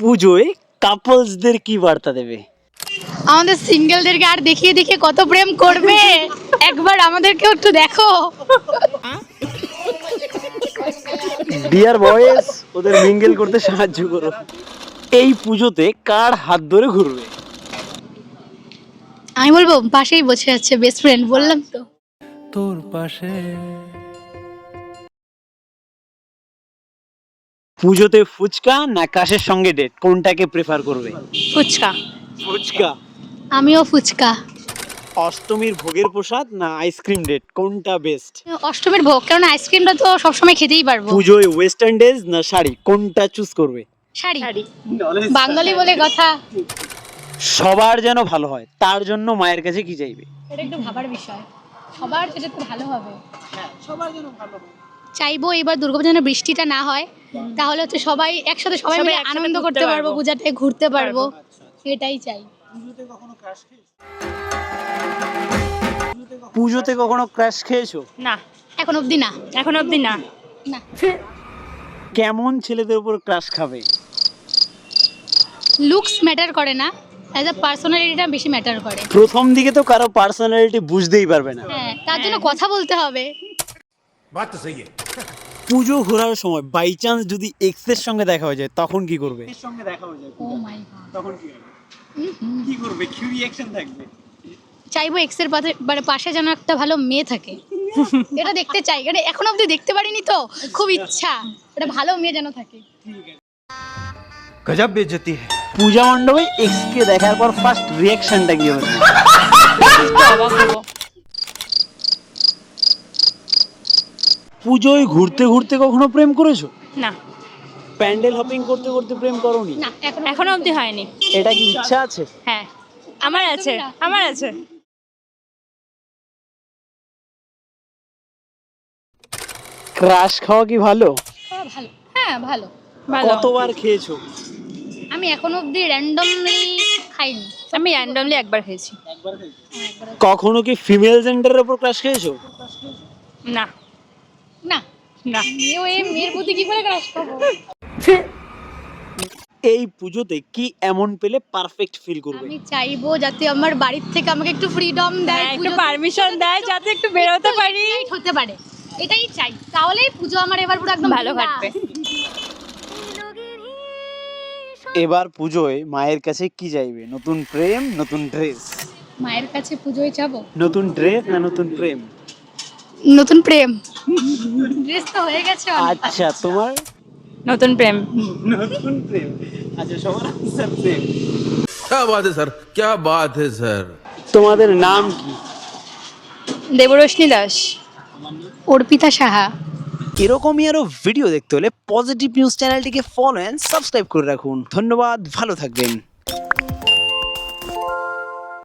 পুজোয় কাপলসদের কি বার্তা দেবে? আমাদের সিঙ্গেলদেরকে আর দেখিয়ে দেখিয়ে কত প্রেম করবে? একবার আমাদেরকেও একটু দেখো। ডিয়ার বয়েস ওদের মিঙ্গেল করতে সাহায্য করো। এই পুজোতে কার হাত ধরে ঘুরবে? আমি বলব পাশেই বসে আছে বেস্ট ফ্রেন্ড বললাম তো। তোর পাশে পুজোতে ফুচকা না কাশের সঙ্গে ডেট কোনটাকে প্রেফার করবে? ফুচকা। ফুচকা। আমিও ফুচকা। অষ্টমীর ভোগের প্রসাদ না আইসক্রিম ডেট কোনটা বেস্ট অষ্টমীর ভোগ কারণ আইসক্রিমটা তো সবসময় খেতেই পারব। পুজোয় ওয়েস্টার্ন ড্রেস না শাড়ি? কোনটা চুজ করবে? শাড়ি। বাঙালি বলে কথা। সবার যেন ভালো হয় তার জন্য মায়ের কাছে কি চাইবে? এটা একটু ভাবার বিষয়। সবার যেটা ভালো হবে। চাইব এবার দুর্গাপূজা যেন বৃষ্টিটা না হয় তাহলে হচ্ছে সবাই একসাথে সবাই মিলে আনন্দ করতে পারব। পূজাটায় ঘুরতে পারব। এটাই চাই। পুজোতে কখনো ক্র্যাশ খেয়েছো? না। এখন অবধি না। এখন অবধি না। না। কেমন ছেলেদের উপর ক্রাশ খাবে? লুকস ম্যাটার করে না। অ্যাজ আ পার্সোনালিটিটা বেশি ম্যাটার করে। প্রথম দিকে তো কারও পার্সোনালিটি বুঝতেই পারবে না। হ্যাঁ তার জন্য কথা বলতে হবে। পুজো ঘোরার সময় বাই চান্স যদি এক্সের সঙ্গে দেখা হয়ে যায় তখন কি করবে? এর সঙ্গে দেখা হয়ে যায় oh তখন কি করবে mm-hmm. কি করবে? কি রিঅ্যাকশন থাকবে? চাইব এক্সের পাশে মানে পাশে যেন একটা ভালো মেয়ে থাকে। এটা দেখতে চাই। মানে এখনও অবধি দেখতে পারিনি তো? খুব ইচ্ছা। এটা ভালো মেয়ে যেন থাকে। গজব বেজতি পূজা মণ্ডপে এক্স কে দেখার পর ফার্স্ট রিঅ্যাকশনটা কি হবে? পুজোয় ঘুরতে ঘুরতে কখনো প্রেম করেছ? না। প্যান্ডেল হপিং করতে করতে প্রেম করোনি? না এখনও অবধি হয়নি। এটা কি ইচ্ছা আছে? হ্যাঁ। আমার আছে আমার আছে। ক্রাশ খাওয়া কি ভালো? ভালো। হ্যাঁ ভালো। কতবার খেয়েছো? আমি এখনও অবধি র্যান্ডমলি খাইনি। আমি র্যান্ডমলি একবার খেয়েছি। কখনো কি ফিমেল জেন্ডারের উপর ক্রাশ খেয়েছো? না। না। না। মেয়ে মেয়ের প্রতি কি করে ক্রাশ পাবো এই পুজোতে কি এমন পেলে পারফেক্ট ফিল করবে? আমি চাইব যাতে আমার বাড়ির থেকে আমাকে একটু ফ্রিডম দেয় হ্যাঁ, একটু পারমিশন দেয় যাতে একটু বেরোতে পারি। হতে পারে। এটাই চাই। তাহলেই পুজো আমার এবার পুরো একদম ভালো। কাটবে। এবার পুজোয় মায়ের কাছে কি চাইবে? নতুন প্রেম নতুন ড্রেস মায়ের কাছে পুজোয় যাব? নতুন ড্রেস না নতুন প্রেম? নতুন প্রেম ড্রেস তো হয়ে গেছে অনেক। আচ্ছা তোমার নতুন প্রেম নতুন প্রেম আচ্ছা সবার আনসার প্রেম क्या बात है सर क्या बात है सर তোমাদের নাম কি দেবরশ্মি দাস অর্পিতা সাহা এরকমই আরো ভিডিও দেখতে হলে পজিটিভ নিউজ চ্যানেলটিকে ফলো অ্যান্ড সাবস্ক্রাইব করে রাখুন ধন্যবাদ ভালো থাকবেন